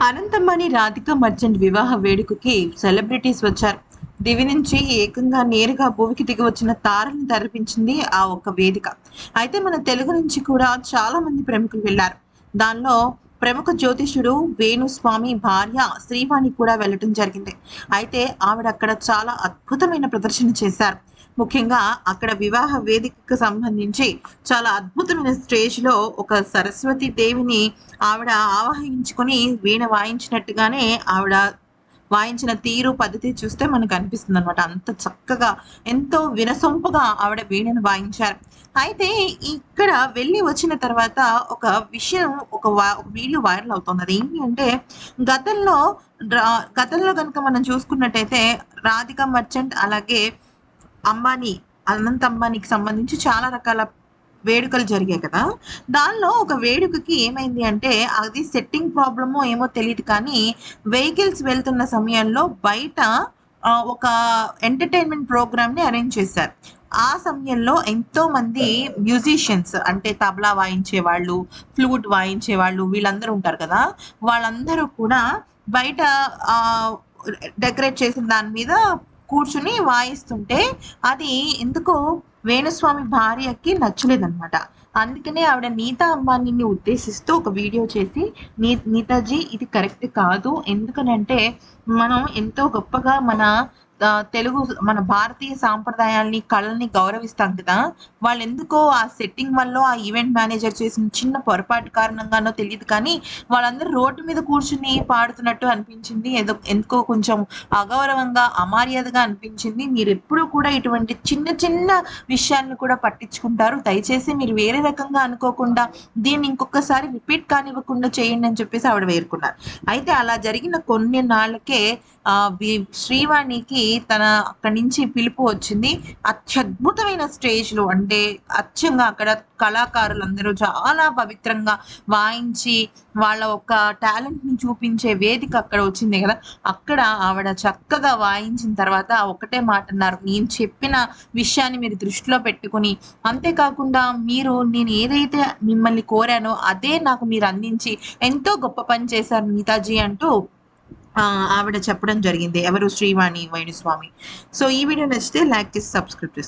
అనంతమ్మని Radhika merchant వివాహ వేడుకకి celebrities వచ్చారు. దివి నుంచి ఏకంగా నేరుగా భూమికి దిగి వచ్చిన తారని తరపించింది ఆ ఒక్క వేదిక. అయితే మన తెలుగు నుంచి కూడా చాలా మంది ప్రముఖులు వెళ్ళారు. దానిలో ప్రముఖ జ్యోతిష్యుడు వేణుస్వామి భార్య శ్రీవాణి కూడా వెళ్ళటం జరిగింది. అయితే ఆవిడ అక్కడ చాలా అద్భుతమైన ప్రదర్శన చేశారు. ముఖ్యంగా అక్కడ వివాహ వేదికకు సంబంధించి చాలా అద్భుతమైన స్టేజ్లో ఒక సరస్వతి దేవిని ఆవిడ ఆవాహించుకొని వీణ వాయించినట్టుగానే ఆవిడ వాయించిన తీరు పద్ధతి చూస్తే మనకు అనిపిస్తుంది అనమాట అంత చక్కగా ఎంతో వినసొంపుగా ఆవిడ వీణను వాయించారు. అయితే ఇక్కడ వెళ్ళి వచ్చిన తర్వాత ఒక విషయం ఒక ఒక వీడియో వైరల్ అవుతుంది. అది ఏంటి అంటే గతంలో గతంలో కనుక మనం చూసుకున్నట్టయితే రాధిక మర్చెంట్ అలాగే అంబానీ అనంత్ అంబానీకి సంబంధించి చాలా రకాల వేడుకలు జరిగాయి కదా. దానిలో ఒక వేడుకకి ఏమైంది అంటే అది సెట్టింగ్ ప్రాబ్లమో ఏమో తెలియదు కానీ వెహికల్స్ వెళ్తున్న సమయంలో బయట ఒక ఎంటర్టైన్మెంట్ ప్రోగ్రామ్ని అరేంజ్ చేశారు. ఆ సమయంలో ఎంతో మంది మ్యూజిషియన్స్ అంటే తబలా వాయించే వాళ్ళు ఫ్లూట్ వాయించే వాళ్ళు వీళ్ళందరూ ఉంటారు కదా. వాళ్ళందరూ కూడా బయట డెకరేట్ చేసిన దాని మీద కూర్చుని వాయిస్తుంటే అది ఎందుకో వేణుస్వామి భార్యకి నచ్చలేదన్నమాట. అందుకనే ఆవిడ నీతా అంబానీని ఉద్దేశిస్తూ ఒక వీడియో చేసి నీ నీతాజీ ఇది కరెక్ట్ కాదు. ఎందుకనంటే మనం ఎంతో గొప్పగా మన తెలుగు మన భారతీయ సాంప్రదాయాల్ని కళల్ని గౌరవిస్తాం కదా. వాళ్ళు ఎందుకో ఆ సెట్టింగ్ వల్ల ఆ ఈవెంట్ మేనేజర్ చేసిన చిన్న పొరపాటు కారణంగానో తెలియదు కానీ వాళ్ళందరూ రోడ్డు మీద కూర్చుని పాడుతున్నట్టు అనిపించింది. ఏదో ఎందుకో కొంచెం అగౌరవంగా అమర్యాదగా అనిపించింది. మీరు ఎప్పుడూ కూడా ఇటువంటి చిన్న చిన్న విషయాన్ని కూడా పట్టించుకుంటారు. దయచేసి మీరు వేరే రకంగా అనుకోకుండా దీన్ని ఇంకొకసారి రిపీట్ కానివ్వకుండా చేయండి అని చెప్పేసి ఆవిడ వేరుకున్నారు. అయితే అలా జరిగిన కొన్ని నాళ్ళకే ఆ శ్రీవాణికి తన అక్కడి నుంచి పిలుపు వచ్చింది. అత్యద్భుతమైన స్టేజ్లో అంటే అచ్చంగా అక్కడ కళాకారులందరూ చాలా పవిత్రంగా వాయించి వాళ్ళ ఒక టాలెంట్ని చూపించే వేదిక అక్కడ వచ్చింది కదా. అక్కడ ఆవిడ చక్కగా వాయించిన తర్వాత ఒకటే మాట అన్నారు. నేను చెప్పిన విషయాన్ని మీరు దృష్టిలో పెట్టుకుని అంతేకాకుండా మీరు నేను ఏదైతే మిమ్మల్ని కోరానో అదే నాకు మీరు అందించి ఎంతో గొప్ప పని చేశారు నీతాజీ అంటూ ఆవిడ చెప్పడం జరిగింది. ఎవరు? శ్రీవాణి వేణుస్వామి. సో ఈ వీడియో నచ్చితే లైక్ చేసి సబ్స్క్రైబ్ చేసుకోండి.